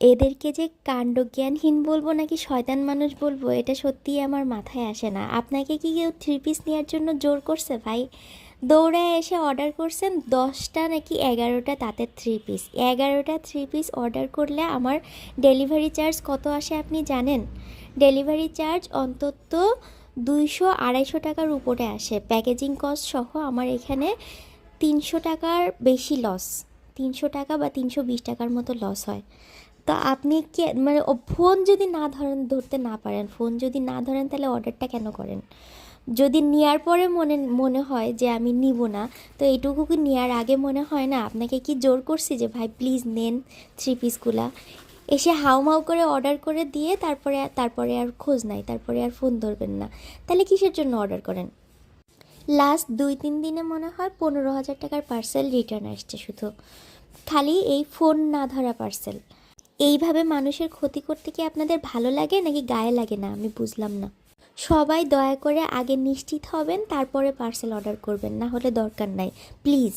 এদেরকে যে কাণ্ডজ্ঞানহীন বলব নাকি শয়তান মানুষ বলব, এটা সত্যিই আমার মাথায় আসে না। আপনাকে কি কেউ থ্রি পিস নেওয়ার জন্য জোর করছে ভাই? দৌড়ায় এসে অর্ডার করছেন দশটা নাকি এগারোটা তাতে থ্রি পিস এগারোটা থ্রি পিস অর্ডার করলে আমার ডেলিভারি চার্জ কত আসে আপনি জানেন? ডেলিভারি চার্জ অন্তত দুইশো আড়াইশো টাকার উপরে আসে। প্যাকেজিং কস্ট সহ আমার এখানে তিনশো টাকার বেশি লস তিনশো টাকা বা তিনশো বিশ টাকার মতো লস হয়। তো আপনি কি মানে ফোন যদি না ধরেন, ধরতে না পারেন, ফোন যদি না ধরেন, তাহলে অর্ডারটা কেন করেন? যদি নেওয়ার পরে মনে মনে হয় যে আমি নিব না, তো এইটুকু কি নেওয়ার আগে মনে হয় না? আপনাকে কি জোর করছি যে, ভাই প্লিজ নেন থ্রি পিসগুলা এসে হাউমাউ করে অর্ডার করে দিয়ে তারপরে তারপরে আর খোঁজ নাই, তারপরে আর ফোন ধরবেন না। তাহলে কিসের জন্য অর্ডার করেন? লাস্ট দুই, তিন দিনে মনে হয় পনেরো হাজার টাকার পার্সেল রিটার্ন আসছে শুধু। খালি এই ফোন না ধরা পার্সেল এইভাবে মানুষের ক্ষতি করতে কি আপনাদের ভালো লাগে নাকি গায়ে লাগে না? আমি বুঝলাম না। সবাই দয়া করে আগে নিশ্চিত হবেন, তারপরে পার্সেল অর্ডার করবেন, না হলে দরকার নাই। প্লিজ